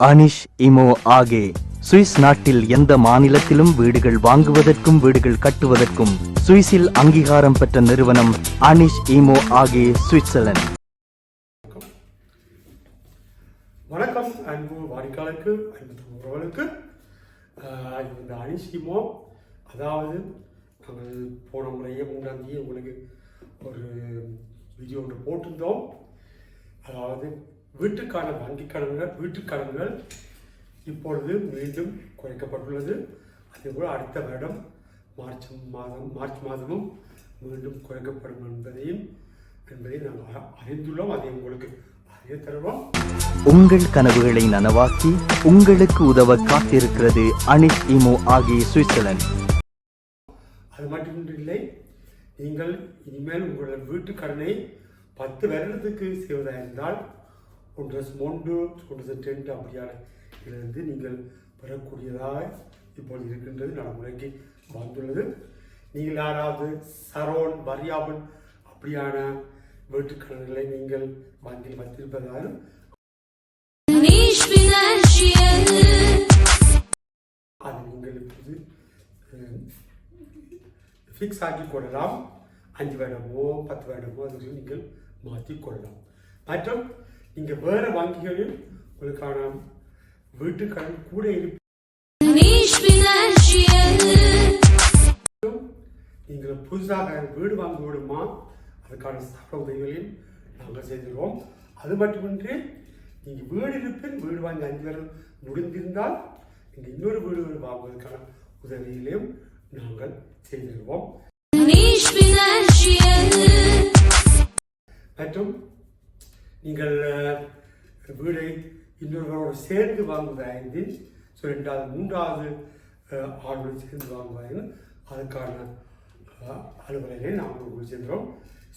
Anish இமோ Aake. Swiss நாட்டில் எந்த மாநிலத்திலும் வீடுகள் வாங்குவதற்கும் வீடுகள் கட்டுவதற்கும் சுவிஸில் அங்கீகாரம் பெற்ற நிறுவனம் அனிஷ் இமோ ஆகே சுவிட்சர்லாந்து. வணக்கம். அன்பு வாடிக்கையாளருக்கு அன்பு உறவுகளுக்கு ஆஹ் இந்த அனிசிமோ அதாவது நாங்கள் போன முறையே மூன்றாம் தேதி உங்களுக்கு ஒரு வீடியோ ஒன்று போட்டிருந்தோம். அதாவது வீட்டுக்கான வங்கி கடன்கள் கடன்கள் இப்பொழுது மீண்டும் குறைக்கப்பட்டுள்ளது. அதேபோல் அடுத்த வருடம் மார்ச் மாதம் மார்ச் மாதமும் மீண்டும் குறைக்கப்படும் என்பதையும் என்பதை நாங்கள் அறிந்துள்ளோம். அதை உங்களுக்கு உங்கள் கனவுகளை நனவாக்கி உங்களுக்கு உதவ காத்திருக்கிறது அனிஷ் இமோ ஆகே சுவிட்சர்லாந்து. அது மட்டுமில்லை நீங்கள் இனிமேல் உங்களோட வீட்டு கடனை பத்து வருடத்துக்கு செய்வதாக இருந்தால் ஒன்றஸ் மொண்டு ஒன்று டென்ட் அப்படியான இதிலிருந்து நீங்கள் பெறக்கூடியதாக இப்போது இருக்கின்றது நடைமுறைக்கு வந்துள்ளது. நீங்கள் யாராவது சரோன் வரியாபன் அப்படியான வீட்டுக்கடன்களை நீங்கள் வங்கியில் வைத்திருப்பதாலும் அது நீங்கள் இப்போது ஃபிக்ஸ் ஆக்கி கொள்ளலாம். அஞ்சு வருடமோ பத்து வருடமோ அதுக்கு நீங்கள் மாற்றி கொள்ளலாம். மற்றும் நீங்கள் வேறு வங்கிகளில் உங்களுக்கான வீட்டு கடன் கூட Financial. நீங்கள் புதுசாக வீடு வாங்க விடுமா அதுக்கான சட்ட உதவிகளையும் நாங்கள் செய்திருவோம் அது மட்டுமின்றி நீங்கள் வீடு இருப்பின் வீடு வாங்கி அஞ்சு வருடம் முடிந்திருந்தால் நீங்கள் இன்னொரு வீடு வாங்குவதற்கான உதவிகளையும் நாங்கள் செய்திருவோம். மற்றும் நீங்கள் வீடை இன்னொருவரோடு சேர்ந்து வாங்குவதாய்ந்து ஸோ ரெண்டாவது மூன்றாவது ஆளுடன் சேர்ந்து வாங்குவாங்க அதுக்கான அலுவலகை நாங்கள் உங்களுக்கு சென்றோம்.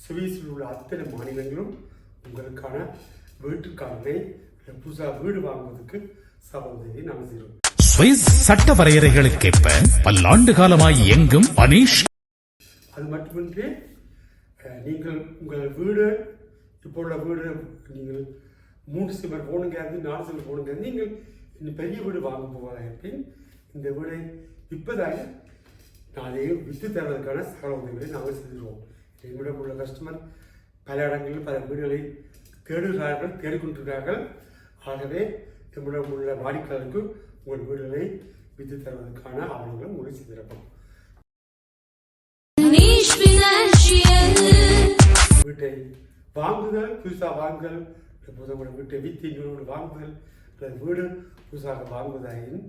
சுவீஸில் உள்ள அத்தனை மாநிலங்களும் உங்களுக்கான வீட்டுக்காரனை புதுசாக வீடு வாங்குவதற்கு சப உதவியை நாங்கள் செய்கிறோம். சுவிஸ் சட்ட வரையறைகளுக்கேற்ப பல்லாண்டு காலமாய் எங்கும் அனீஷ். அது மட்டுமின்றி நீங்கள் உங்கள் வீடு இப்போ உள்ள வீடு நீங்கள் மூன்று சிவர் போனுங்கிறது நாலு சிவர் போனுங்கிறது நீங்கள் இன்னும் பெரிய வீடு வாங்க போவதாக இருப்பேன் இந்த வீடை விற்பதாக நாளையே விற்று தருவதற்கான சகல உதவிகளை நாங்கள் செய்திருவோம் எங்களிடம் உள்ள கஸ்டமர் பல இடங்களில் பல வீடுகளை தேடுகிறார்கள் தேடிக்கொண்டிருக்கிறார்கள். ஆகவே நம்மிடம் உள்ள வாடிக்கையாளருக்கு உங்கள் வீடுகளை விற்று தருவதற்கான ஆவணங்களை உங்களுக்கு செய்திருப்போம். வீட்டை வாங்குதல் புதுசாக வாங்குதல் புதுசாக வீட்டை இன்னொரு வாங்குதல். அல்லது வீடு புதுசாக வாங்குவதாயின்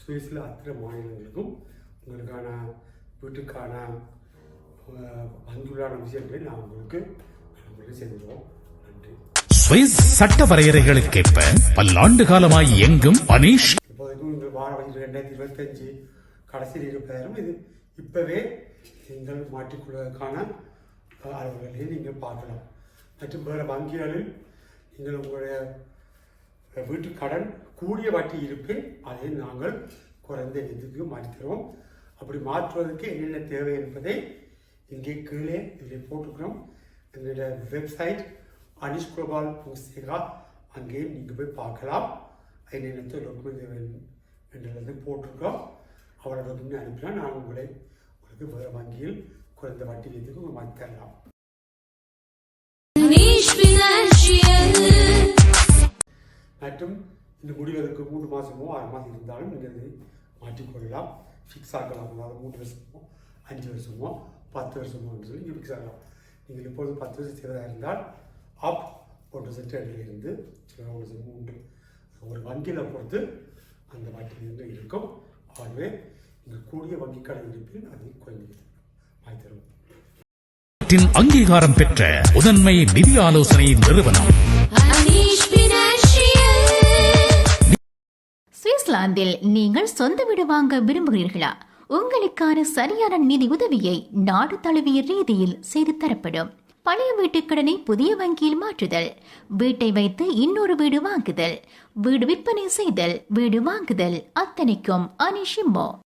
சுவிஸில் அத்தனை மாநிலங்களுக்கும் உங்களுக்கான வீட்டுக்கான அஹ், வங்கியுள்ளான விஷயங்களை நான் உங்களுக்கு உங்களுக்கு நன்றி. சுவிஸ் சட்ட வரையறைகளுக்கேற்ப பல்லாண்டு காலமாய் எங்கும் அனீஷ். இப்போதைக்கும் உங்கள் வார வங்கி ரெண்டாயிரத்தி இருபத்தஞ்சு கடைசியில் இருப்பதாயிரம் இது இப்போவே நீங்கள் மாற்றிக்கொள்வதற்கான அஹ், அலுவல்களை நீங்கள் பார்க்கலாம். மற்றும் வேறு வங்கிகளில் நீங்கள் உங்களுடைய வீட்டு கடன் கூடிய வட்டி இருப்பின் அதை நாங்கள் குறைந்த இதுக்கு மாற்றித் தருவோம் அப்படி மாற்றுவதற்கு என்னென்ன தேவை என்பதை இங்கே கீழே இதில் போட்டுக்கிறோம் எங்களுடைய வெப்சைட் அனிஷ் குரோபால் புஸ்திகா அங்கேயும் நீங்கள் போய் பார்க்கலாம். என்னென்ன டாக்குமெண்ட் தேவை என்றது போட்டிருக்கோம் அவரோட டாக்குமெண்ட் அனுப்பினா நான் உங்களை உங்களுக்கு வேறு வங்கியில் குறைந்த வட்டி வீதத்துக்கு மாற்றி தரலாம் மற்றும் இந்த முடிவதற்கு மூன்று மாதமோ ஆறு மாதம் இருந்தாலும் நீங்கள் இதை மாற்றிக்கொள்ளலாம் ஃபிக்ஸ் ஆக்கலாம் அதாவது மூன்று வருஷமோ அஞ்சு வருஷமோ பத்து வருஷமோ என்று சொல்லி நீங்கள் ஃபிக்ஸ் ஆகலாம் நீங்கள் இப்பொழுது பத்து வருஷம் செய்வதாக இருந்தால் அப் ஒன்று சென்டரில் இருந்து சில ஒரு மூன்று. ஒரு வங்கியில் பொறுத்து அந்த வட்டியிலிருந்து இருக்கும்? ஆகவே இங்கே கூடிய வங்கி கடன் இருப்பில் அதை குறைந்து வாங்கி தருவோம் அங்கீகாரம் பெற்ற முதன்மை நிதி ஆலோசனை நிறுவனம். சுவிட்சர்லாந்தில் நீங்கள் சொந்த வீடு வாங்க விரும்புகிறீர்களா? உங்களுக்கான சரியான நிதி உதவியை நாடு தழுவிய ரீதியில் செய்து தரப்படும். பழைய வீட்டுக்கடனை புதிய வங்கியில் மாற்றுதல் வீட்டை வைத்து இன்னொரு வீடு வாங்குதல் வீடு விற்பனை செய்தல் வீடு வாங்குதல் அத்தனைக்கும் அனிஷிமோ